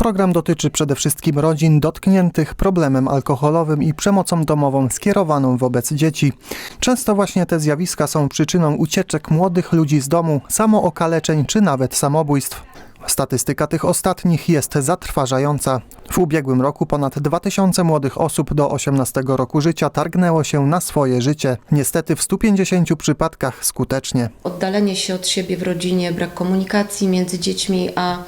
Program dotyczy przede wszystkim rodzin dotkniętych problemem alkoholowym i przemocą domową skierowaną wobec dzieci. Często właśnie te zjawiska są przyczyną ucieczek młodych ludzi z domu, samookaleczeń czy nawet samobójstw. Statystyka tych ostatnich jest zatrważająca. W ubiegłym roku ponad 2000 młodych osób do 18 roku życia targnęło się na swoje życie. Niestety w 150 przypadkach skutecznie. Oddalenie się od siebie w rodzinie, brak komunikacji między dziećmi a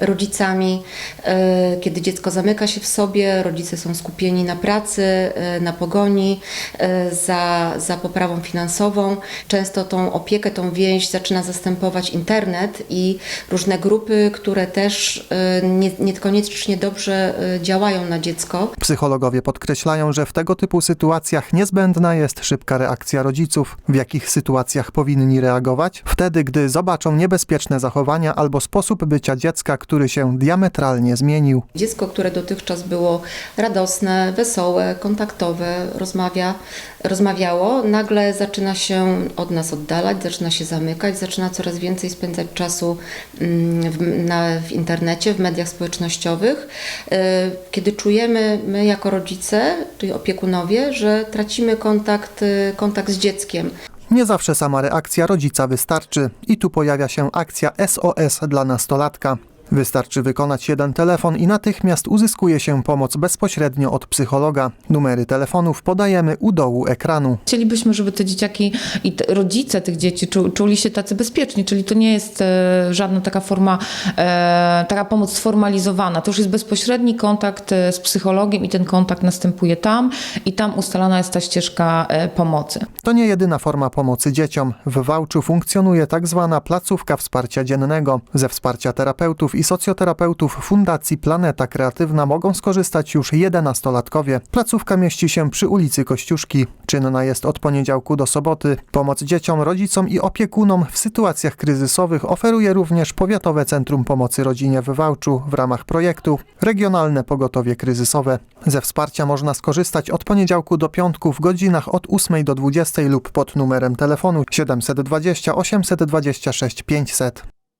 rodzicami. E, Kiedy dziecko zamyka się w sobie, rodzice są skupieni na pracy, e, na pogoni, e, za, za poprawą finansową. Często tą opiekę, tą więź zaczyna zastępować internet i różne grupy, które też e, nie- niekoniecznie dobrze e, działają na dziecko. Psychologowie podkreślają, że w tego typu sytuacjach niezbędna jest szybka reakcja rodziców. W jakich sytuacjach powinni reagować? Wtedy, gdy zobaczą niebezpieczne zachowania albo sposób bycia dziecka, który się diametralnie zmienił. Dziecko, które dotychczas było radosne, wesołe, kontaktowe, rozmawia, rozmawiało, nagle zaczyna się od nas oddalać, zaczyna się zamykać, zaczyna coraz więcej spędzać czasu mm, w, na, w internecie, w mediach społecznościowych. E, Kiedy czujemy my jako rodzice, czyli opiekunowie, że tracimy kontakt, e, kontakt z dzieckiem. Nie zawsze sama reakcja rodzica wystarczy i tu pojawia się akcja SOS dla nastolatka. Wystarczy wykonać jeden telefon i natychmiast uzyskuje się pomoc bezpośrednio od psychologa. Numery telefonów podajemy u dołu ekranu. Chcielibyśmy, żeby te dzieciaki i te rodzice tych dzieci czu, czuli się tacy bezpieczni, czyli to nie jest e, żadna taka forma, e, taka pomoc sformalizowana. To już jest bezpośredni kontakt e, z psychologiem i ten kontakt następuje tam i tam ustalana jest ta ścieżka e, pomocy. To nie jedyna forma pomocy dzieciom. W Wałczu funkcjonuje tak zwana placówka wsparcia dziennego. Ze wsparcia terapeutów i socjoterapeutów Fundacji Planeta Kreatywna mogą skorzystać już 11-latkowie. Placówka mieści się przy ulicy Kościuszki. Czynna jest od poniedziałku do soboty. Pomoc dzieciom, rodzicom i opiekunom w sytuacjach kryzysowych oferuje również Powiatowe Centrum Pomocy Rodzinie w Wałczu w ramach projektu Regionalne Pogotowie Kryzysowe. Ze wsparcia można skorzystać od poniedziałku do piątku w godzinach od 8 do 20 lub pod numerem telefonu 720 826 500.